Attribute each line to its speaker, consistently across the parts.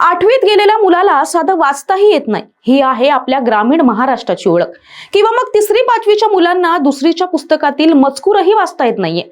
Speaker 1: आठवीत गेलेल्या मुलाला साधं वाचताही येत नाही. ही आहे आपल्या ग्रामीण महाराष्ट्राची ओळख. किंवा मग तिसरी पाचवीच्या मुलांना दुसरीच्या पुस्तकातील मजकूरही वाचता येत नाहीये.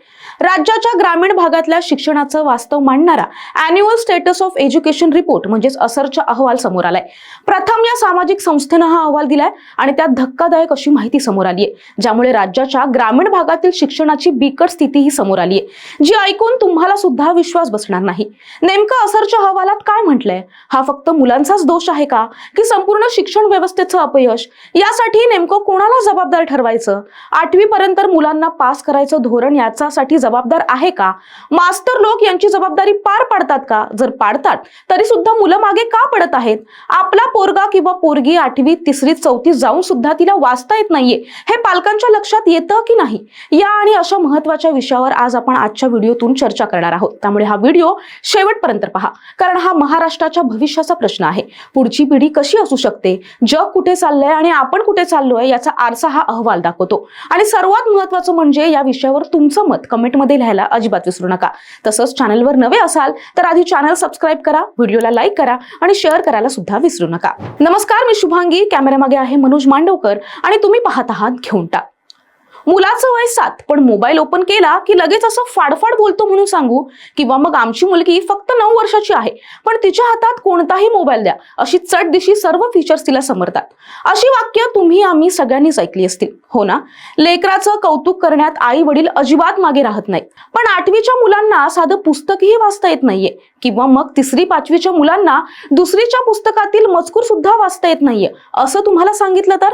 Speaker 1: राज्याच्या ग्रामीण भागातल्या शिक्षणाचं वास्तव मांडणारा annual status of education report म्हणजेच असरचा अहवाल समोर आलाय. प्रथम या सामाजिक संस्थेनं हा अहवाल दिलाय आणि त्यात धक्कादायक अशी माहिती समोर आली आहे ज्यामुळे राज्याच्या ग्रामीण भागातील शिक्षणाची बिकट स्थितीही समोर आली आहे जी ऐकून तुम्हाला सुद्धा विश्वास बसणार नाही. नेमकं असरच्या अहवालात काय म्हटलंय? हा फक्त मुलांचाच दोष आहे का? की संपूर्ण शिक्षण व्यवस्थेचं अपयश? यासाठी नेमकं कोणाला जबाबदार ठरवायचं? आठवी पर्यंत मुलांना पास करायचं धोरण याच्यासाठी जबाबदार आहे का? मास्टर लोक यांची जबाबदारी पार पाडतात का? जर पाडतात तरी सुद्धा मुलं मागे का पडत आहेत? आपला पोरगा किंवा पोरगी आठवी तिसरी चौथी जाऊन सुद्धा तिला वाचता येत नाहीये. हे पालकांच्या लक्षात येतं की नाही? या आणि अशा महत्त्वाच्या विषयावर आज आपण आजच्या व्हिडिओतून चर्चा करणार आहोत. त्यामुळे हा व्हिडिओ शेवटपर्यंत पहा. कारण हा महाराष्ट्राच्या भविष्याचा प्रश्न आहे. पुढची पिढी कशी असू शकते? जग कुठे चाललंय आणि आपण कुठे चाललोय याचा आरसा हा अहवाल दाखवतो. आणि सर्वात महत्वाचं म्हणजे या विषयावर तुमचं मत कमेंटमध्ये लिहायला अजिबात विसरू नका. तसंच चॅनलवर नवे असाल तर आधी चॅनल सबस्क्राईब करा व्हिडिओला लाईक करा आणि शेअर करायला सुद्धा विसरू नका. नमस्कार मी शुभांगी. कॅमेऱ्यामागे आहे मनोज मांडवकर आणि तुम्ही पाहत आहात घेऊन टाक. मुलाचं वय सात. पण मोबाईल ओपन केला की लगेच असं फाडफाड बोलतो म्हणून सांगू. किंवा मग आमची मुलगी फक्त नऊ वर्षाची आहे. पण तिच्या हातात कोणताही मोबाईल द्या. अशी चटदिशी सर्व फीचर्स तिला समरतात. अशी वाक्य तुम्ही आम्ही सगळ्यांनीच ऐकली असतील. हो ना? लेकराचं कौतुक करण्यात आई वडील अजिबात मागे राहत नाहीत. पण आठवीच्या मुलांना साधं पुस्तकही वाचता येत नाहीये. किंवा मग तिसरी पाचवीच्या मुलांना दुसरीच्या पुस्तकातील मजकूर सुद्धा वाचता येत नाहीये. असं तुम्हाला सांगितलं तर?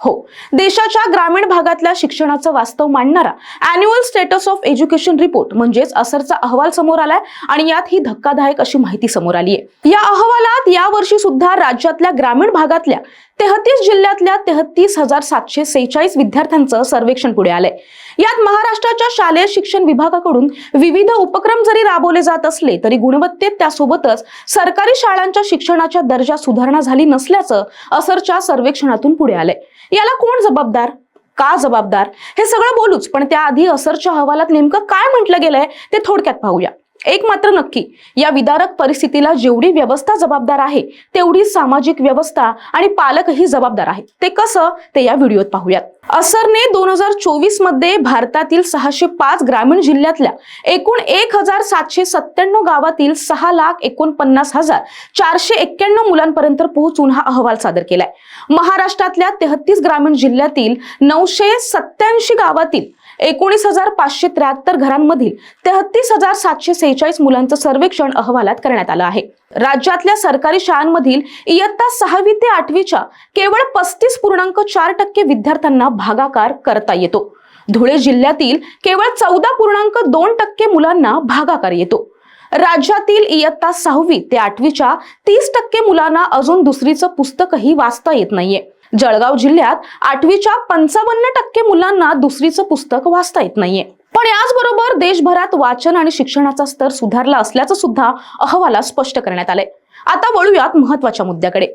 Speaker 1: हो. देशाच्या ग्रामीण भागातल्या शिक्षणाचं वास्तव मांडणारा annual status of education report म्हणजेच असरचा अहवाल समोर आलाय आणि यात ही धक्कादायक अशी माहिती समोर आली आहे. या अहवालात या वर्षी सुद्धा राज्यातल्या ग्रामीण भागातल्या तेहतीस जिल्ह्यातल्या तेहतीस हजार सातशे सेहेचाळीस विद्यार्थ्यांचं सर्वेक्षण पुढे आलंय. यात महाराष्ट्राच्या शालेय शिक्षण विभागाकडून विविध उपक्रम जरी राबवले जात असले तरी गुणवत्तेत त्यासोबतच सरकारी शाळांच्या शिक्षणाच्या दर्जा सुधारणा झाली नसल्याचं असरच्या सर्वेक्षणातून पुढे आलंय. याला कोण जबाबदार? का जबाबदार? हे सगळं बोलूच पण त्याआधी असरच्या अहवालात नेमकं काय म्हटलं गेलंय ते थोडक्यात पाहूया. एक मात्र नक्की. या विदारक परिस्थितीला जेवढी व्यवस्था जबाबदार आहे तेवढी सामाजिक व्यवस्था आणि पालकही जबाबदार आहेत ते कसं? ते या व्हिडिओत पाहूयात. असरने दोन हजार चोवीसमध्ये भारतातील सहाशे पाच ग्रामीण जिल्ह्यातल्या एकूण एक हजार सातशे सत्त्याण्णव गावातील सहा लाख एकोणपन्नास हजार चारशे एक्क्याण्णव मुलांपर्यंत पोहोचून हा अहवाल सादर केलाय. महाराष्ट्रातल्या तेहतीस ग्रामीण जिल्ह्यातील नऊशे सत्याऐंशी गावातील एकोणीस हजार पाचशे त्र्याहत्तर घरांमधील तेहतीस हजार सातशे सेहेचाळीस मुलांचं सर्वेक्षण अहवालात करण्यात आलं आहे. राज्यातल्या सरकारी शाळांमधील इयत्ता सहावी ते आठवीच्या केवळ पस्तीस पूर्णांक चार टक्के विद्यार्थ्यांना भागाकार करता येतो. धुळे जिल्ह्यातील केवळ चौदा पूर्णांक दोन टक्के मुलांना भागाकार येतो. राज्यातील इयत्ता सहावी ते आठवीच्या तीस टक्के मुलांना अजून दुसरीचं पुस्तकही वाचता येत नाहीये. जळगाव जिल्ह्यात आठवीच्या पंचावन्न टक्के मुलांना दुसरीचं पुस्तक वाचता येत नाहीये. पण याचबरोबर देशभरात वाचन आणि शिक्षणाचा स्तर सुधारला असल्याचं सुद्धा अहवालात स्पष्ट करण्यात आलंय. आता वळूयात महत्त्वाच्या मुद्द्याकडे.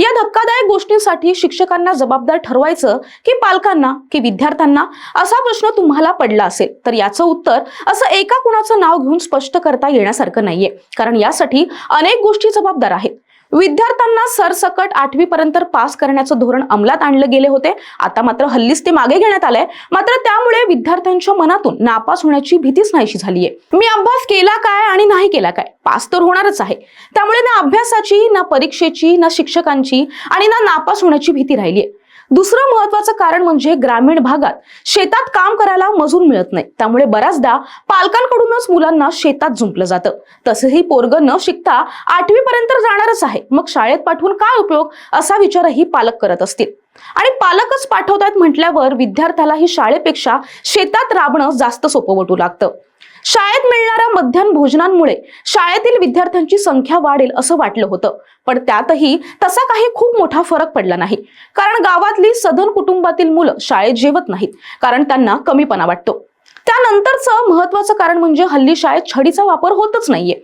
Speaker 1: या धक्कादायक गोष्टींसाठी शिक्षकांना जबाबदार ठरवायचं की पालकांना की विद्यार्थ्यांना असा प्रश्न तुम्हाला पडला असेल तर याचं उत्तर असं एका कुणाचं नाव घेऊन स्पष्ट करता येण्यासारखं नाहीये. कारण यासाठी अनेक गोष्टी जबाबदार आहेत. विद्यार्थ्यांना सरसकट आठवी पर्यंत पास करण्याचं धोरण अंमलात आणलं गेले होते. आता मात्र हल्लीच ते मागे घेण्यात आलंय. मात्र त्यामुळे विद्यार्थ्यांच्या मनातून नापास होण्याची भीतीच नाहीशी झालीये. मी अभ्यास केला काय आणि नाही केला काय? पास तर होणारच आहे. त्यामुळे ना अभ्यासाची ना परीक्षेची ना शिक्षकांची आणि ना नापास होण्याची भीती राहिलीये. दुसरं महत्वाचं कारण म्हणजे ग्रामीण भागात शेतात काम करायला मजूर मिळत नाही. त्यामुळे बऱ्याचदा पालकांकडूनच मुलांना शेतात झुंपलं जातं. तसंही पोरग न शिकता आठवी पर्यंत जाणारच आहे. मग शाळेत पाठवून काय उपयोग असा विचारही पालक करत असतील. आणि पालकच पाठवतात म्हटल्यावर विद्यार्थ्यालाही शाळेपेक्षा शेतात राबणं जास्त सोपं वाटू लागतं. शाळेत मिळणाऱ्या मध्यान्ह भोजनांमुळे शाळेतील विद्यार्थ्यांची संख्या वाढेल असं वाटलं होतं. पण त्यातही तसा काही खूप मोठा फरक पडला नाही. कारण गावातली सधन कुटुंबातील मुलं शाळेत जेवत नाहीत कारण त्यांना कमीपणा वाटतो. त्यानंतरचं महत्वाचं कारण म्हणजे हल्ली शाळेत छडीचा वापर होतच नाहीये.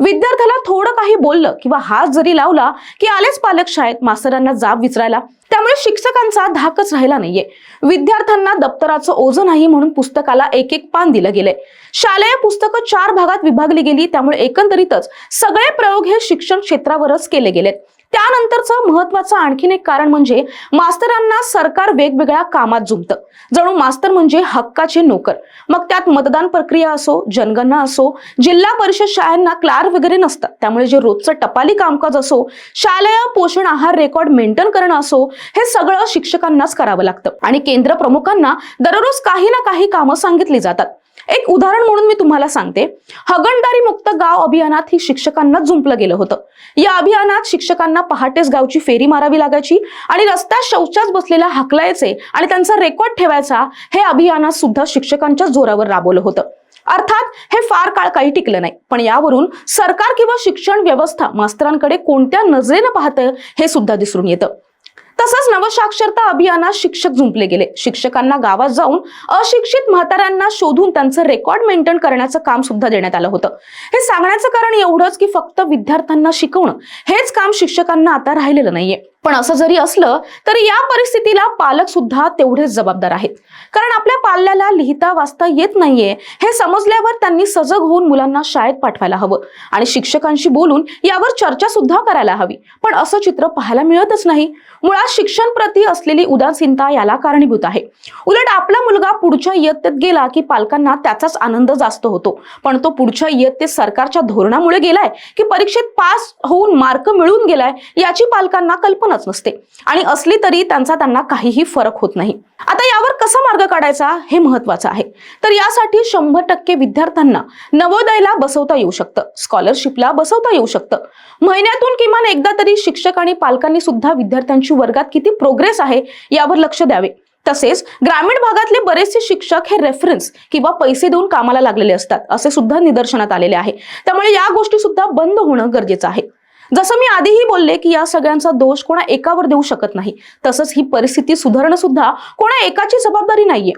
Speaker 1: विद्यार्थ्याला थोडं काही बोललं किंवा हात जरी लावला की आलेच पालक शाळेत मास्तरांना जाब विचारायला त्यामुळे शिक्षकांचा धाकच राहिला नाहीये. विद्यार्थ्यांना दप्तराचं ओझं नाही म्हणून पुस्तकाला एक एक पान दिलं गेलंय. शालेय पुस्तकं चार भागात विभागली गेली त्यामुळे एकंदरीतच सगळे प्रयोग हे शिक्षण क्षेत्रावरच केले गेलेत. त्यानंतरचं महत्वाचं आणखीन एक कारण म्हणजे मास्तरांना सरकार वेगवेगळ्या कामात जुमतं. जणू मास्तर म्हणजे हक्काचे नोकर. मग त्यात मतदान प्रक्रिया असो जनगणना असो जिल्हा परिषद शाळांना क्लार्क वगैरे नसतात. त्यामुळे जे रोजचं टपाली कामकाज असो शालेय पोषण आहार रेकॉर्ड मेंटेन करणं असो हे सगळं शिक्षकांनाच करावं लागतं. आणि केंद्र प्रमुखांना दररोज काही ना काही कामं सांगितली जातात. एक उदाहरण म्हणून मी तुम्हाला सांगते. हगणदारी मुक्त गाव अभियानात ही शिक्षकांना जुंपलं गेलं होतं. या अभियानात शिक्षकांना पहाटेच गावची फेरी मारावी लागायची आणि रस्त्यात शौचास बसलेला हाकलायचे आणि त्यांचा रेकॉर्ड ठेवायचा हे अभियानात सुद्धा शिक्षकांच्या जोरावर राबवलं होतं. अर्थात हे फार काळ काही टिकलं नाही. पण यावरून सरकार किंवा शिक्षण व्यवस्था मास्तरांकडे कोणत्या नजरेनं पाहतं हे सुद्धा दिसून येतं. तसंच नवसाक्षरता अभियानात शिक्षक जुंपले गेले. शिक्षकांना गावात जाऊन अशिक्षित म्हाताऱ्यांना शोधून त्यांचं रेकॉर्ड मेंटेन करण्याचं काम सुद्धा देण्यात आलं होतं. हे सांगण्याचं कारण एवढंच की फक्त विद्यार्थ्यांना शिकवणं हेच काम शिक्षकांना आता राहिलेलं नाहीये. पण असं जरी असलं तरी या परिस्थितीला पालक सुद्धा तेवढेच जबाबदार आहेत. कारण आपल्या पाल्याला लिहिता वाचता येत नाहीये हे समजल्यावर त्यांनी सजग होऊन मुलांना शाळेत पाठवायला हवं. आणि शिक्षकांशी बोलून यावर चर्चा सुद्धा करायला हवी. पण असं चित्र पाहायला मिळतच नाही. मुळात शिक्षण प्रती असलेली उदासीनता याला कारणीभूत आहे. उलट आपला मुलगा पुढच्या इयत्तेत गेला की पालकांना त्याचाच आनंद जास्त होतो. पण तो पुढच्या इयत्तेत सरकारच्या धोरणामुळे गेलाय की परीक्षेत पास होऊन मार्क मिळून गेलाय याची पालकांना कल्पना कल्पनाच नसते. आणि असली तरी त्यांचा त्यांना काहीही फरक होत नाही. आता यावर कसा मार्ग काढायचा हे महत्वाचं आहे. तर यासाठी शंभर टक्के विद्यार्थ्यांना नवोदयला बसवता येऊ शकतं. स्कॉलरशिपला बसवता येऊ शकतं. महिन्यातून किमान एकदा तरी शिक्षक आणि पालकांनी सुद्धा विद्यार्थ्यांची वर्गात किती प्रोग्रेस आहे यावर लक्ष द्यावे. तसेच ग्रामीण भागातले बरेचसे शिक्षक हे रेफरन्स किंवा पैसे देऊन कामाला लागलेले असतात असे सुद्धा निदर्शनात आलेले आहे. त्यामुळे या गोष्टी सुद्धा बंद होणं गरजेचं आहे. जसं मी आधीही बोलले की या सगळ्यांचा दोष कोणा एकावर देऊ शकत नाही. तसंच ही परिस्थिती सुधारणं सुद्धा कोणा एकाची जबाबदारी नाहीये.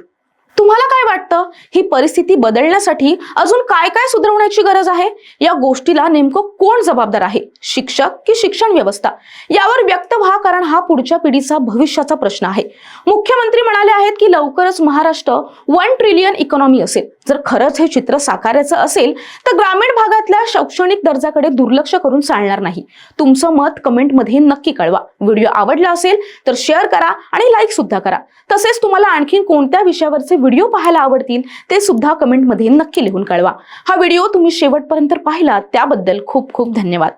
Speaker 1: तुम्हाला काय वाटतं? ही परिस्थिती बदलण्यासाठी अजून काय काय सुधारवण्याची गरज आहे? या गोष्टीला नेमकं कोण जबाबदार आहे? शिक्षक की शिक्षण व्यवस्था? यावर व्यक्त व्हा कारण हा पुढच्या पिढीचा भविष्याचा प्रश्न आहे. मुख्यमंत्री म्हणाले आहेत की लवकरच महाराष्ट्र वन ट्रिलियन इकॉनॉमी असेल. जर खरंच हे चित्र साकारायचं असेल तर ग्रामीण भागातल्या शैक्षणिक दर्जाकडे दुर्लक्ष करून चालणार नाही. तुमचं मत कमेंटमध्ये नक्की कळवा. व्हिडिओ आवडला असेल तर शेअर करा आणि लाईक सुद्धा करा. तसेच तुम्हाला आणखीन कोणत्या विषयावरचे व्हिडिओ पाहायला आवडतील ते सुद्धा कमेंटमध्ये नक्की लिहून कळवा. हा व्हिडिओ तुम्ही शेवटपर्यंत पाहिला त्याबद्दल खूप खूप धन्यवाद.